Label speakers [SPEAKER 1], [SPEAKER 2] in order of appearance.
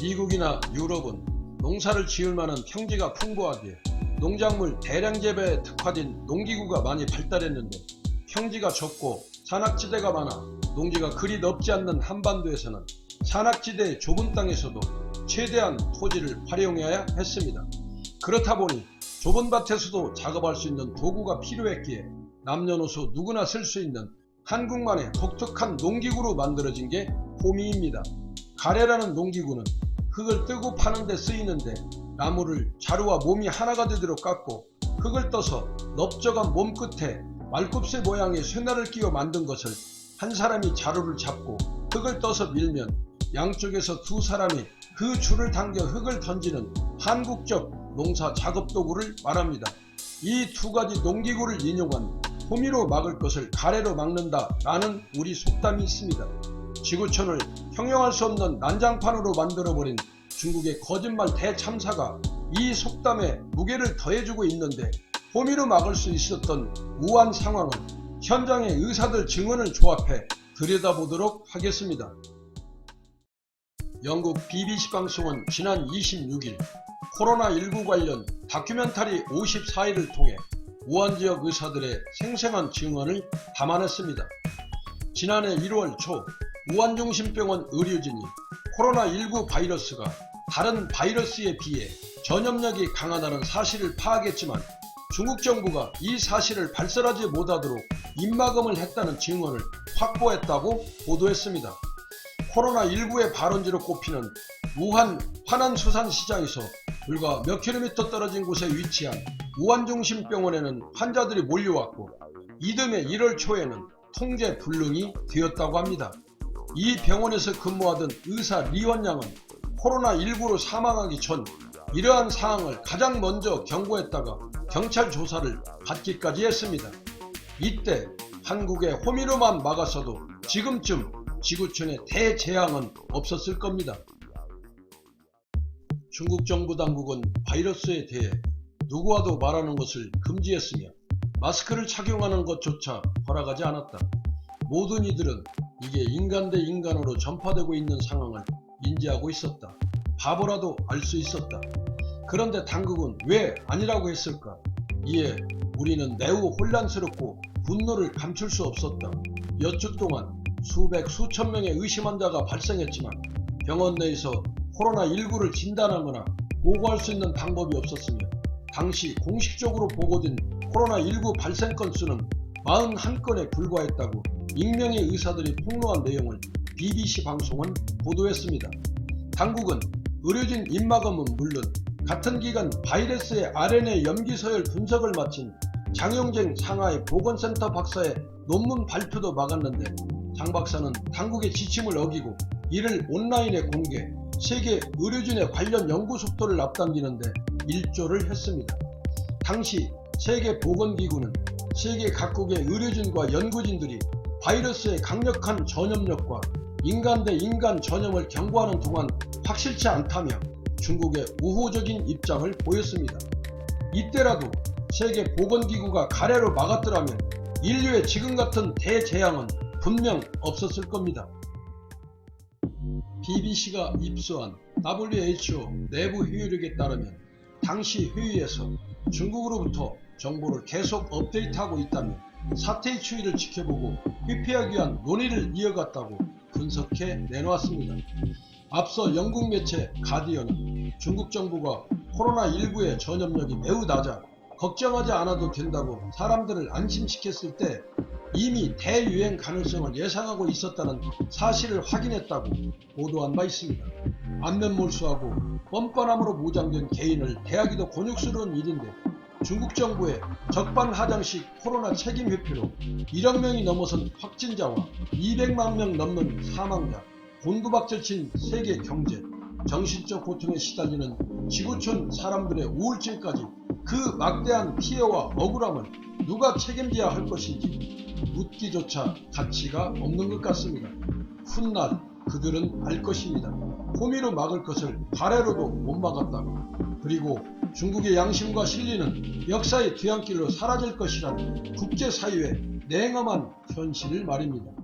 [SPEAKER 1] 미국이나 유럽은 농사를 지을 만한 평지가 풍부하기에 농작물 대량 재배에 특화된 농기구가 많이 발달했는데 평지가 좁고 산악지대가 많아 농지가 그리 넓지 않는 한반도에서는 산악지대의 좁은 땅에서도 최대한 토지를 활용해야 했습니다. 그렇다 보니 좁은 밭에서도 작업할 수 있는 도구가 필요했기에 남녀노소 누구나 쓸 수 있는 한국만의 독특한 농기구로 만들어진 게 호미입니다. 가래라는 농기구는 흙을 뜨고 파는 데 쓰이는데 나무를 자루와 몸이 하나가 되도록 깎고 흙을 떠서 넓적한 몸 끝에 말굽새 모양의 쇠날을 끼워 만든 것을 한 사람이 자루를 잡고 흙을 떠서 밀면 양쪽에서 두 사람이 그 줄을 당겨 흙을 던지는 한국적 농사 작업 도구를 말합니다. 이 두 가지 농기구를 인용한 호미로 막을 것을 가래로 막는다 라는 우리 속담이 있습니다. 지구촌을 형용할 수 없는 난장판으로 만들어버린 중국의 거짓말 대참사가 이 속담에 무게를 더해주고 있는데 호미로 막을 수 있었던 우한 상황은 현장의 의사들 증언을 조합해 들여다보도록 하겠습니다. 영국 BBC 방송은 지난 26일 코로나19 관련 다큐멘터리 54일을 통해 우한 지역 의사들의 생생한 증언을 담아냈습니다. 지난해 1월 초 우한중심병원 의료진이 코로나19 바이러스가 다른 바이러스에 비해 전염력이 강하다는 사실을 파악했지만 중국 정부가 이 사실을 발설하지 못하도록 입막음을 했다는 증언을 확보했다고 보도했습니다. 코로나19의 발원지로 꼽히는 우한 화난수산시장에서 불과 몇 킬로미터 떨어진 곳에 위치한 우한중심병원에는 환자들이 몰려왔고 이듬해 1월 초에는 통제 불능이 되었다고 합니다. 이 병원에서 근무하던 의사 리원 양은 코로나19로 사망하기 전 이러한 사항을 가장 먼저 경고했다가 경찰 조사를 받기까지 했습니다. 이때 한국의 호미로만 막았어도 지금쯤 지구촌에 대재앙은 없었을 겁니다. 중국 정부 당국은 바이러스에 대해 누구와도 말하는 것을 금지했으며 마스크를 착용하는 것조차 허락하지 않았다. 모든 이들은 이게 인간 대 인간으로 전파되고 있는 상황을 인지하고 있었다. 바보라도 알 수 있었다. 그런데 당국은 왜 아니라고 했을까? 이에 우리는 매우 혼란스럽고 분노를 감출 수 없었다. 몇 주 동안 수백 수천 명의 의심 환자가 발생했지만 병원 내에서 코로나19를 진단하거나 보고할 수 있는 방법이 없었으며 당시 공식적으로 보고된 코로나19 발생 건수는 41건에 불과했다고 익명의 의사들이 폭로한 내용을 BBC 방송은 보도했습니다. 당국은 의료진 입막음은 물론 같은 기간 바이러스의 RNA 염기 서열 분석을 마친 장영쟁 상하이 보건센터 박사의 논문 발표도 막았는데 장 박사는 당국의 지침을 어기고 이를 온라인에 공개, 세계 의료진의 관련 연구 속도를 앞당기는데 일조를 했습니다. 당시 세계보건기구는 세계 각국의 의료진과 연구진들이 바이러스의 강력한 전염력과 인간 대 인간 전염을 경고하는 동안 확실치 않다며 중국의 우호적인 입장을 보였습니다. 이때라도 세계 보건기구가 가래로 막았더라면 인류의 지금 같은 대재앙은 분명 없었을 겁니다. BBC가 입수한 WHO 내부 회의록에 따르면 당시 회의에서 중국으로부터 정보를 계속 업데이트하고 있다며 사태의 추이를 지켜보고 회피하기 위한 논의를 이어갔다고 분석해 내놓았습니다. 앞서 영국 매체 가디언은 중국 정부가 코로나19의 전염력이 매우 낮아 걱정하지 않아도 된다고 사람들을 안심시켰을 때 이미 대유행 가능성을 예상하고 있었다는 사실을 확인했다고 보도한 바 있습니다. 안면 몰수하고 뻔뻔함으로 무장된 개인을 대하기도 곤욕스러운 일인데 중국 정부의 적반하장식 코로나 책임 회피로 1억 명이 넘어선 확진자와 200만 명 넘는 사망자, 곤두박질친 세계 경제, 정신적 고통에 시달리는 지구촌 사람들의 우울증까지 그 막대한 피해와 억울함을 누가 책임져야 할 것인지 묻기조차 가치가 없는 것 같습니다. 훗날 그들은 알 것입니다. 호미로 막을 것을 가래로도 못 막았다고. 그리고 중국의 양심과 실리는 역사의 뒤안길로 사라질 것이라는 국제사회의 냉엄한 현실을 말입니다.